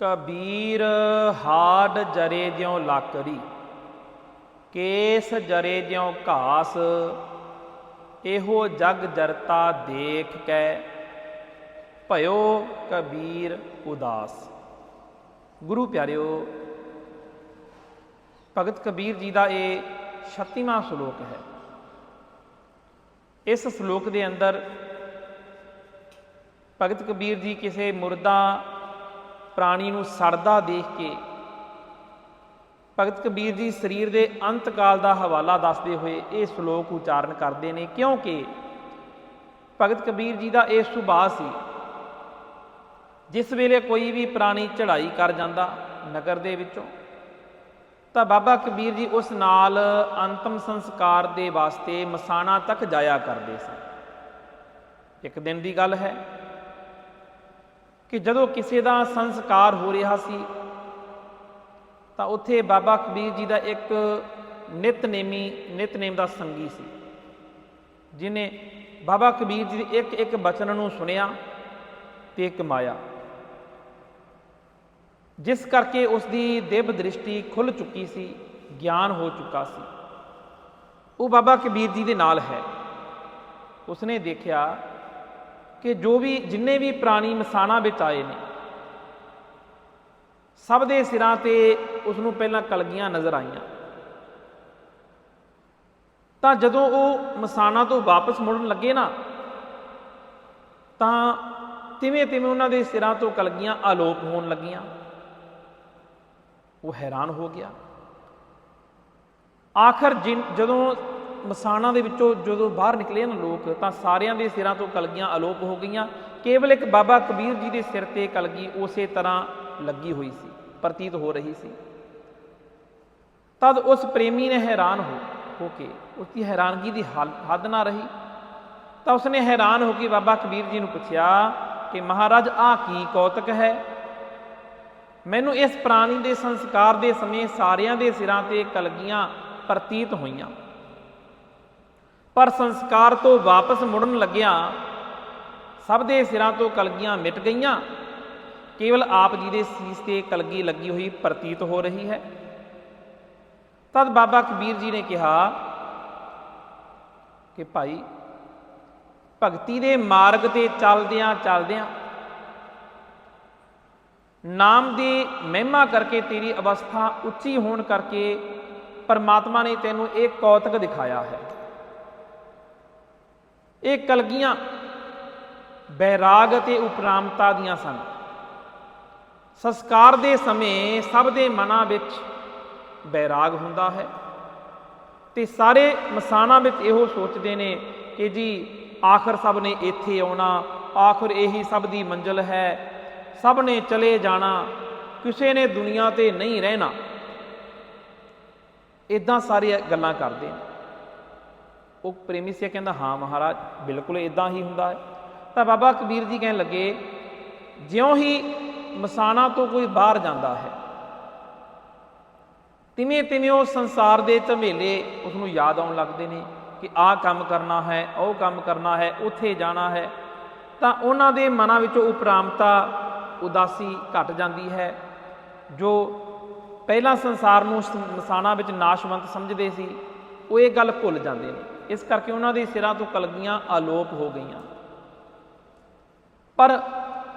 Kabir hard ਜਰੇ ਜਿਉ ਲਾਕਰੀ, case ਜਰੇ ਜਿਉ ਘਾਸ, ਇਹੋ ਜਗ ਜਰਤਾ ਦੇਖ ਕੈ, ਭਇਓ ਕਬੀਰ ਉਦਾਸ। ਗੁਰੂ ਪਿਆਰਿਓ, ਭਗਤ ਕਬੀਰ ਜੀ ਦਾ ਇਹ 36ਵਾਂ ਸ਼ਲੋਕ ਹੈ। ਇਸ ਸ਼ਲੋਕ ਦੇ ਅੰਦਰ ਭਗਤ ਕਬੀਰ ਜੀ ਕਿਸੇ ਮੁਰਦਾ ਪ੍ਰਾਣੀ ਨੂੰ ਸੜਦਾ ਦੇਖ ਕੇ ਭਗਤ ਕਬੀਰ ਜੀ ਸਰੀਰ ਦੇ ਅੰਤ ਕਾਲ ਦਾ ਹਵਾਲਾ ਦੱਸਦੇ ਹੋਏ ਇਹ ਸ਼ਲੋਕ ਉਚਾਰਨ ਕਰਦੇ ਨੇ, ਕਿਉਂਕਿ ਭਗਤ ਕਬੀਰ ਜੀ ਦਾ ਇਹ ਸੁਭਾਅ ਸੀ, ਜਿਸ ਵੇਲੇ ਕੋਈ ਵੀ ਪ੍ਰਾਣੀ ਚੜ੍ਹਾਈ ਕਰ ਜਾਂਦਾ ਨਗਰ ਦੇ ਵਿੱਚੋਂ, ਤਾਂ ਬਾਬਾ ਕਬੀਰ ਜੀ ਉਸ ਨਾਲ ਅੰਤਮ ਸੰਸਕਾਰ ਦੇ ਵਾਸਤੇ ਮਸਾਣਾ ਤੱਕ ਜਾਇਆ ਕਰਦੇ ਸਨ। ਇੱਕ ਦਿਨ ਦੀ ਗੱਲ ਹੈ ਕਿ ਜਦੋਂ ਕਿਸੇ ਦਾ ਸੰਸਕਾਰ ਹੋ ਰਿਹਾ ਸੀ, ਤਾਂ ਉੱਥੇ ਬਾਬਾ ਕਬੀਰ ਜੀ ਦਾ ਇੱਕ ਨਿਤਨੇਮੀ, ਨਿਤਨੇਮ ਦਾ ਸੰਗੀ ਸੀ, ਜਿਨੇ ਬਾਬਾ ਕਬੀਰ ਜੀ ਦੇ ਇੱਕ ਇੱਕ ਬਚਨ ਨੂੰ ਸੁਣਿਆ ਤੇ ਕਮਾਇਆ ਜਿਸ ਕਰਕੇ ਉਸ ਦੀ ਦਿਵ ਦ੍ਰਿਸ਼ਟੀ ਖੁੱਲ ਚੁੱਕੀ ਸੀ, ਗਿਆਨ ਹੋ ਚੁੱਕਾ ਸੀ। ਉਹ ਬਾਬਾ ਕਬੀਰ ਜੀ ਦੇ ਨਾਲ ਹੈ। ਉਸਨੇ ਦੇਖਿਆ ਕਿ ਜੋ ਵੀ, ਜਿੰਨੇ ਵੀ ਪ੍ਰਾਣੀ ਮਸਾਣਾ ਵਿੱਚ ਆਏ ਨੇ, ਸਭ ਦੇ ਸਿਰਾਂ ਤੇ ਉਸ ਨੂੰ ਪਹਿਲਾਂ ਕਲਗੀਆਂ ਨਜ਼ਰ ਆਈਆਂ। ਤਾਂ ਜਦੋਂ ਉਹ ਮਸਾਣਾ ਤੋਂ ਵਾਪਸ ਮੁੜਨ ਲੱਗੇ ਨਾ, ਤਾਂ ਤਿਵੇਂ ਤਿਵੇਂ ਉਹਨਾਂ ਦੇ ਸਿਰਾਂ ਤੋਂ ਕਲਗੀਆਂ ਆਲੋਪ ਹੋਣ ਲੱਗੀਆਂ। ਉਹ ਹੈਰਾਨ ਹੋ ਗਿਆ। ਆਖਰ ਜਦੋਂ ਮਸਾਣਾ ਦੇ ਵਿੱਚੋਂ ਜਦੋਂ ਬਾਹਰ ਨਿਕਲੇ ਨਾ ਲੋਕ, ਤਾਂ ਸਾਰਿਆਂ ਦੇ ਸਿਰਾਂ ਤੋਂ ਕਲਗੀਆਂ ਅਲੋਪ ਹੋ ਗਈਆਂ। ਕੇਵਲ ਇੱਕ ਬਾਬਾ ਕਬੀਰ ਜੀ ਦੇ ਸਿਰ ਤੇ ਕਲਗੀ ਉਸੇ ਤਰ੍ਹਾਂ ਲੱਗੀ ਹੋਈ ਸੀ, ਪ੍ਰਤੀਤ ਹੋ ਰਹੀ ਸੀ। ਤਦ ਉਸ ਪ੍ਰੇਮੀ ਨੇ ਹੈਰਾਨ ਹੋ ਹੋ ਕੇ ਉਸ ਦੀ ਹੈਰਾਨਗੀ ਦੀ ਹੱਦ ਨਾ ਰਹੀ। ਤਾਂ ਉਸਨੇ ਹੈਰਾਨ ਹੋ ਕੇ ਬਾਬਾ ਕਬੀਰ ਜੀ ਨੂੰ ਪੁੱਛਿਆ ਕਿ ਮਹਾਰਾਜ ਆ ਕੀ ਕੌਤਕ ਹੈ? ਮੈਨੂੰ ਇਸ ਪ੍ਰਾਣੀ ਦੇ ਸੰਸਕਾਰ ਦੇ ਸਮੇਂ ਸਾਰਿਆਂ ਦੇ ਸਿਰਾਂ ਤੇ ਕਲਗੀਆਂ ਪ੍ਰਤੀਤ ਹੋਈਆਂ। ਪਰ ਸੰਸਕਾਰ ਤੋਂ ਵਾਪਸ ਮੁੜਨ ਲੱਗਿਆ ਸਭ ਦੇ ਸਿਰਾਂ ਤੋਂ ਕਲਗੀਆਂ ਮਿਟ ਗਈਆਂ। ਕੇਵਲ ਆਪ ਜੀ ਦੇ ਸੀਸ ਤੇ ਕਲਗੀ ਲੱਗੀ ਹੋਈ ਪ੍ਰਤੀਤ ਹੋ ਰਹੀ ਹੈ। ਤਦ ਬਾਬਾ ਕਬੀਰ ਜੀ ਨੇ ਕਿਹਾ ਕਿ ਭਾਈ, ਭਗਤੀ ਦੇ ਮਾਰਗ ਤੇ ਚੱਲਦਿਆਂ ਚੱਲਦਿਆਂ, ਨਾਮ ਦੀ ਮਹਿਮਾ ਕਰਕੇ ਤੇਰੀ ਅਵਸਥਾ ਉੱਚੀ ਹੋਣ ਕਰਕੇ ਪਰਮਾਤਮਾ ਨੇ ਤੈਨੂੰ ਇਹ ਕੌਤਕ ਦਿਖਾਇਆ ਹੈ। ਇਹ ਕਲਗੀਆਂ ਬੈਰਾਗ ਅਤੇ ਉਪਰਾਮਤਾ ਦੀਆਂ ਸਨ। ਸੰਸਕਾਰ ਦੇ ਸਮੇਂ ਸਭ ਦੇ ਮਨਾਂ ਵਿੱਚ ਬੈਰਾਗ ਹੁੰਦਾ ਹੈ ਤੇ ਸਾਰੇ ਮਸਾਣਾ ਵਿੱਚ ਇਹੋ ਸੋਚਦੇ ਨੇ ਕਿ ਜੀ, ਆਖਰ ਸਭ ਨੇ ਇੱਥੇ ਆਉਣਾ, ਆਖਰ ਇਹੀ ਸਭ ਦੀ ਮੰਜ਼ਲ ਹੈ। ਸਭ ਨੇ ਚਲੇ ਜਾਣਾ, ਕਿਸੇ ਨੇ ਦੁਨੀਆ ਤੇ ਨਹੀਂ ਰਹਿਣਾ। ਇਦਾਂ ਸਾਰੀਆਂ ਗੱਲਾਂ ਕਰਦੇ ਨੇ। ਉਹ ਪ੍ਰੇਮੀ ਸੀ ਕਹਿੰਦਾ, ਹਾਂ ਮਹਾਰਾਜ, ਬਿਲਕੁਲ ਇਦਾਂ ਹੀ ਹੁੰਦਾ ਹੈ। ਤਾਂ ਬਾਬਾ ਕਬੀਰ ਜੀ ਕਹਿਣ ਲੱਗੇ, ਜਿਉਂ ਹੀ ਮਸਾਣਾ ਤੋਂ ਕੋਈ ਬਾਹਰ ਜਾਂਦਾ ਹੈ, ਤਿਵੇਂ ਤਿਵੇਂ ਉਹ ਸੰਸਾਰ ਦੇ ਝਮੇਲੇ ਉਸ ਨੂੰ ਯਾਦ ਆਉਣ ਲੱਗਦੇ ਨੇ ਕਿ ਆਹ ਕੰਮ ਕਰਨਾ ਹੈ, ਉਹ ਕੰਮ ਕਰਨਾ ਹੈ, ਉੱਥੇ ਜਾਣਾ ਹੈ। ਤਾਂ ਉਹਨਾਂ ਦੇ ਮਨਾਂ ਵਿੱਚੋਂ ਉਪਰਾਮਤਾ, ਉਦਾਸੀ ਘਟ ਜਾਂਦੀ ਹੈ, ਜੋ ਪਹਿਲਾਂ ਸੰਸਾਰ ਨੂੰ ਮਸਾਣਾ ਵਿੱਚ ਨਾਸ਼ਵੰਤ ਸਮਝਦੇ ਸੀ, ਉਹ ਇਹ ਗੱਲ ਭੁੱਲ ਜਾਂਦੇ ਨੇ। ਇਸ ਕਰਕੇ ਉਹਨਾਂ ਦੇ ਸਿਰਾਂ ਤੋਂ ਕਲਗੀਆਂ ਆਲੋਪ ਹੋ ਗਈਆਂ। ਪਰ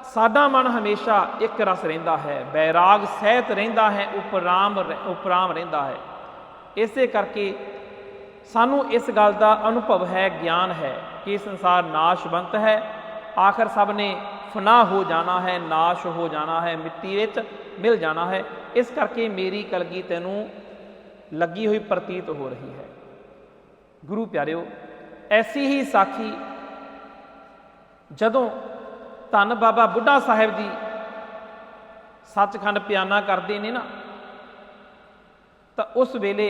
ਸਾਡਾ ਮਨ ਹਮੇਸ਼ਾ ਇੱਕ ਰਸ ਰਹਿੰਦਾ ਹੈ, ਬੈਰਾਗ ਸਹਿਤ ਰਹਿੰਦਾ ਹੈ, ਉਪਰਾਮ ਉਪਰਾਮ ਰਹਿੰਦਾ ਹੈ। ਇਸੇ ਕਰਕੇ ਸਾਨੂੰ ਇਸ ਗੱਲ ਦਾ ਅਨੁਭਵ ਹੈ, ਗਿਆਨ ਹੈ ਕਿ ਸੰਸਾਰ ਨਾਸ਼ਵੰਤ ਹੈ। ਆਖਰ ਸਭ ਨੇ ਫਨਾ ਹੋ ਜਾਣਾ ਹੈ, ਨਾਸ਼ ਹੋ ਜਾਣਾ ਹੈ, ਮਿੱਟੀ ਵਿੱਚ ਮਿਲ ਜਾਣਾ ਹੈ। ਇਸ ਕਰਕੇ ਮੇਰੀ ਕਲਗੀ ਤੈਨੂੰ ਲੱਗੀ ਹੋਈ ਪ੍ਰਤੀਤ ਹੋ ਰਹੀ ਹੈ। ਗੁਰੂ ਪਿਆਰਿਓ, ਐਸੀ ਹੀ ਸਾਖੀ ਜਦੋਂ ਧੰਨ ਬਾਬਾ ਬੁੱਢਾ ਸਾਹਿਬ ਜੀ ਸੱਚਖੰਡ ਪਿਆਨਾ ਕਰਦੇ ਨੇ ਨਾ, ਤਾਂ ਉਸ ਵੇਲੇ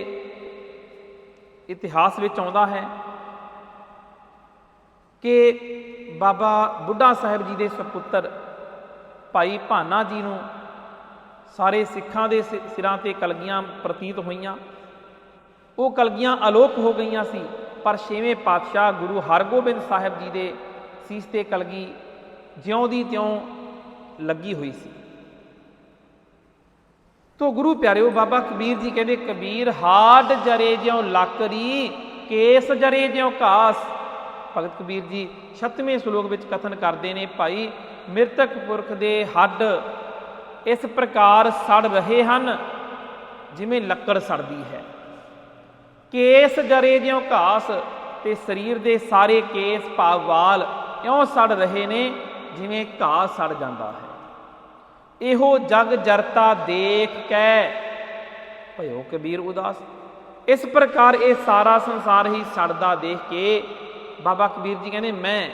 ਇਤਿਹਾਸ ਵਿੱਚ ਆਉਂਦਾ ਹੈ ਕਿ ਬਾਬਾ ਬੁੱਢਾ ਸਾਹਿਬ ਜੀ ਦੇ ਸੁਪੁੱਤਰ ਭਾਈ ਭਾਨਾ ਜੀ ਨੂੰ ਸਾਰੇ ਸਿੱਖਾਂ ਦੇ ਸਿਰਾਂ ਤੇ ਕਲਗੀਆਂ ਪ੍ਰਤੀਤ ਹੋਈਆਂ। ਉਹ ਕਲਗੀਆਂ ਅਲੋਪ ਹੋ ਗਈਆਂ ਸੀ। ਪਰ ਛੇਵੇਂ ਪਾਤਸ਼ਾਹ ਗੁਰੂ ਹਰਗੋਬਿੰਦ ਸਾਹਿਬ ਜੀ ਦੇ ਸੀਸ ਤੇ ਕਲਗੀ ਜਿਉਂ ਦੀ ਤਿਉਂ ਲੱਗੀ ਹੋਈ ਸੀ। ਤੋ ਗੁਰੂ ਪਿਆਰਿਓ, ਬਾਬਾ ਕਬੀਰ ਜੀ ਕਹਿੰਦੇ, ਕਬੀਰ ਹਾਡ ਜਰੇ ਜਿਉ ਲੱਕਰੀ, ਕੇਸ ਜਰੇ ਜਿਉ ਘਾਸ। ਭਗਤ ਕਬੀਰ ਜੀ 7ਵੇਂ ਸ਼ਲੋਕ ਵਿੱਚ ਕਥਨ ਕਰਦੇ ਨੇ, ਭਾਈ, ਮ੍ਰਿਤਕ ਪੁਰਖ ਦੇ ਹੱਡ ਇਸ ਪ੍ਰਕਾਰ ਸੜ ਰਹੇ ਹਨ, ਜਿਵੇਂ ਲੱਕੜ ਸੜਦੀ ਹੈ। ਕੇਸ ਜਰੇ ਜਿਉ ਘਾਸ ਤੇ ਸਰੀਰ ਦੇ ਸਾਰੇ ਕੇਸ ਭਾਵ ਵਾਲ ਇਉਂ ਸੜ ਰਹੇ ਨੇ, ਜਿਵੇਂ ਘਾਹ ਸੜ ਜਾਂਦਾ ਹੈ। ਇਹੋ ਜਗ ਜਰਤਾ ਦੇਖ ਕੇ। ਭਇਓ ਕਬੀਰ ਉਦਾਸ, ਇਸ ਪ੍ਰਕਾਰ ਇਹ ਸਾਰਾ ਸੰਸਾਰ ਹੀ ਸੜਦਾ ਦੇਖ ਕੇ ਬਾਬਾ ਕਬੀਰ ਜੀ ਕਹਿੰਦੇ, ਮੈਂ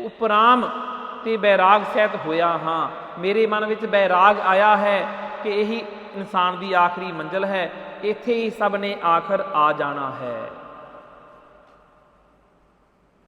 ਉਪਰਾਮ ਤੇ ਬੈਰਾਗ ਸਹਿਤ ਹੋਇਆ ਹਾਂ। ਮੇਰੇ ਮਨ ਵਿੱਚ ਬੈਰਾਗ ਆਇਆ ਹੈ ਕਿ ਇਹੀ ਇਨਸਾਨ ਦੀ ਆਖਰੀ ਮੰਜ਼ਲ ਹੈ ਇੱਥੇ ਹੀ ਸਭ ਨੇ ਆਖਰ ਆ ਜਾਣਾ ਹੈ।